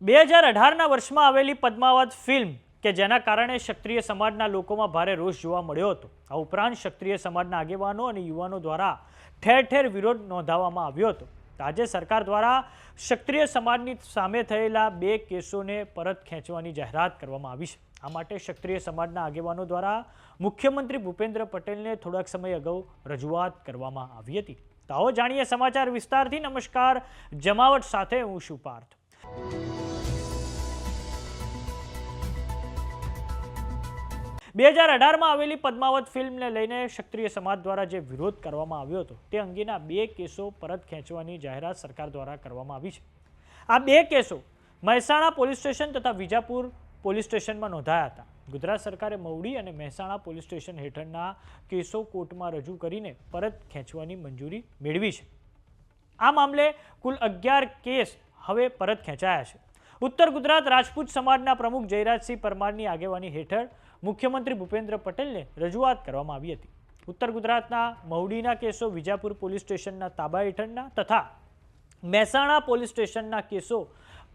બે હજાર અઢારના વર્ષમાં આવેલી પદ્માવત ફિલ્મ, કે જેના કારણે ક્ષત્રિય સમાજના લોકોમાં ભારે રોષ જોવા મળ્યો હતો. આ ઉપરાંત ક્ષત્રિય સમાજના આગેવાનો અને યુવાનો દ્વારા ઠેર ઠેર વિરોધ નોંધાવવામાં આવ્યો હતો. આજે સરકાર દ્વારા ક્ષત્રિય સમાજની સામે થયેલા બે કેસોને પરત ખેંચવાની જાહેરાત કરવામાં આવી છે. આ માટે ક્ષત્રિય સમાજના આગેવાનો દ્વારા મુખ્યમંત્રી ભૂપેન્દ્ર પટેલને થોડાક સમય અગાઉ રજૂઆત કરવામાં આવી હતી. તો આવો જાણીએ સમાચાર વિસ્તારથી. નમસ્કાર. જમાવટ સાથે હું શું પાર્થ. બે હજાર અઢારમાં આવેલી પદ્માવત ફિલ્મને લઈને ક્ષત્રિય સમાજ દ્વારા જે વિરોધ કરવામાં આવ્યો હતો, તે અંગેના બે કેસો પરત ખેંચવાની જાહેરાત સરકાર દ્વારા કરવામાં આવી છે. આ બે કેસો મહેસાણા પોલીસ સ્ટેશન તથા વિજાપુર પોલીસ સ્ટેશનમાં નોંધાયા હતા. ગુજરાત સરકારે મવડી અને મહેસાણા પોલીસ સ્ટેશન હેઠળના કેસો કોર્ટમાં રજૂ કરીને પરત ખેંચવાની મંજૂરી મેળવી છે. આ મામલે કુલ અગિયાર કેસ હવે પરત ખેંચાયા છે. ઉત્તર ગુજરાત રાજપૂત સમાજના પ્રમુખ જયરાજસિંહ પરમારની આગેવાની હેઠળ મુખ્યમંત્રી ભૂપેન્દ્ર પટેલને રજૂઆત કરવામાં આવી હતી. ઉત્તર ગુજરાતના મહુડીના કેસો વિજાપુર પોલીસ સ્ટેશનના તાબા હેઠળના તથા મહેસાણા પોલીસ સ્ટેશનના કેસો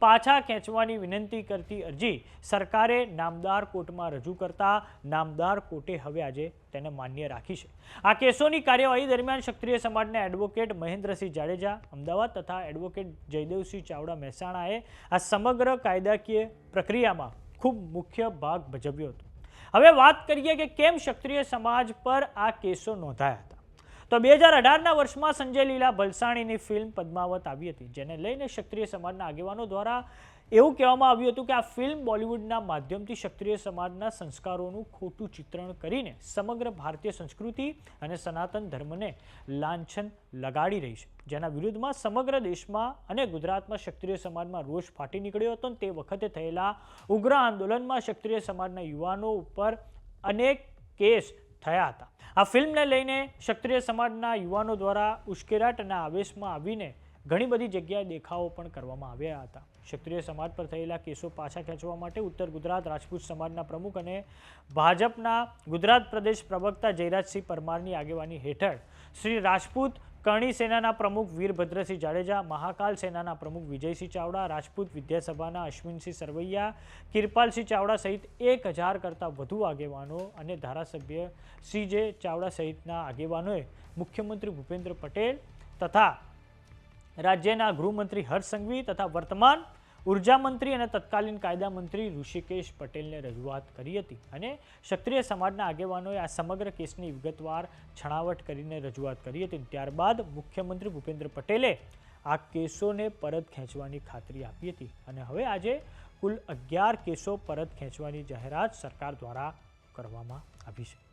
પાછા ખેંચવાની વિનંતી કરતી અરજી સરકારે નામદાર કોર્ટમાં રજૂ કરતા નામદાર કોર્ટે હવે આજે તેને માન્ય રાખી છે. આ કેસોની કાર્યવાહી દરમિયાન ક્ષત્રિય સમાજના એડવોકેટ મહેન્દ્રસિંહ જાડેજા, અમદાવાદ તથા એડવોકેટ જયદેવસિંહ ચાવડા મહેસાણાએ આ સમગ્ર કાયદાકીય પ્રક્રિયામાં ખૂબ મુખ્ય ભાગ ભજવ્યો હતો. હવે વાત કરીએ કે કેમ ક્ષત્રિય સમાજ પર આ કેસો નોંધાયા તો બે હજાર અઢારના વર્ષમાં સંજય લીલા ભલસાણીની ફિલ્મ પદ્માવત આવી હતી, જેને લઈને ક્ષત્રિય સમાજના આગેવાનો દ્વારા એવું કહેવામાં આવ્યું હતું કે આ ફિલ્મ બોલિવૂડના માધ્યમથી ક્ષત્રિય સમાજના સંસ્કારોનું ખોટું ચિત્રણ કરીને સમગ્ર ભારતીય સંસ્કૃતિ અને સનાતન ધર્મને લાંછન લગાડી રહી છે. જેના વિરુદ્ધમાં સમગ્ર દેશમાં અને ગુજરાતમાં ક્ષત્રિય સમાજમાં રોષ ફાટી નીકળ્યો હતો તે વખતે થયેલા ઉગ્ર આંદોલનમાં ક્ષત્રિય સમાજના યુવાનો ઉપર અનેક કેસ થયા હતા. આ ફિલ્મને લઈને ક્ષત્રિય સમાજના યુવાનો દ્વારા ઉશ્કેરાટના આવેશમાં આવીને ઘણી બધી જગ્યાએ દેખાવો પણ કરવામાં આવ્યા હતા. ક્ષત્રિય સમાજ પર થયેલા કેસો પાછા ખેંચવા માટે ઉત્તર ગુજરાત રાજપૂત સમાજના પ્રમુખ અને ભાજપના ગુજરાત પ્રદેશ પ્રવક્તા જયરાજસિંહ પરમારની આગેવાની હેઠળ શ્રી રાજપૂત કરણી સેનાના પ્રમુખ વીરભદ્રસિંહ જાડેજા, મહાકાલ સેનાના પ્રમુખ વિજયસિંહ ચાવડા, રાજપૂત વિદ્યાસભાના અશ્વિનસિંહ સરવૈયા, કિરપાલસિંહ ચાવડા સહિત એક હજાર કરતાં વધુ આગેવાનો અને ધારાસભ્ય શ્રી જે ચાવડા સહિતના આગેવાનોએ મુખ્યમંત્રી ભૂપેન્દ્ર પટેલ તથા રાજ્યના ગૃહમંત્રી હર્ષ સંઘવી તથા વર્તમાન ઊર્જા મંત્રી અને તત્કાલીન કાયદા મંત્રી ઋષિકેશ પટેલને રજૂઆત કરી હતી અને ક્ષત્રિય સમાજના આગેવાનોએ આ સમગ્ર કેસની વિગતવાર છણાવટ કરીને રજૂઆત કરી હતી. ત્યારબાદ મુખ્યમંત્રી ભૂપેન્દ્ર પટેલે આ કેસોને પરત ખેંચવાની ખાતરી આપી હતી અને હવે આજે કુલ અગિયાર કેસો પરત ખેંચવાની જાહેરાત સરકાર દ્વારા કરવામાં આવી છે.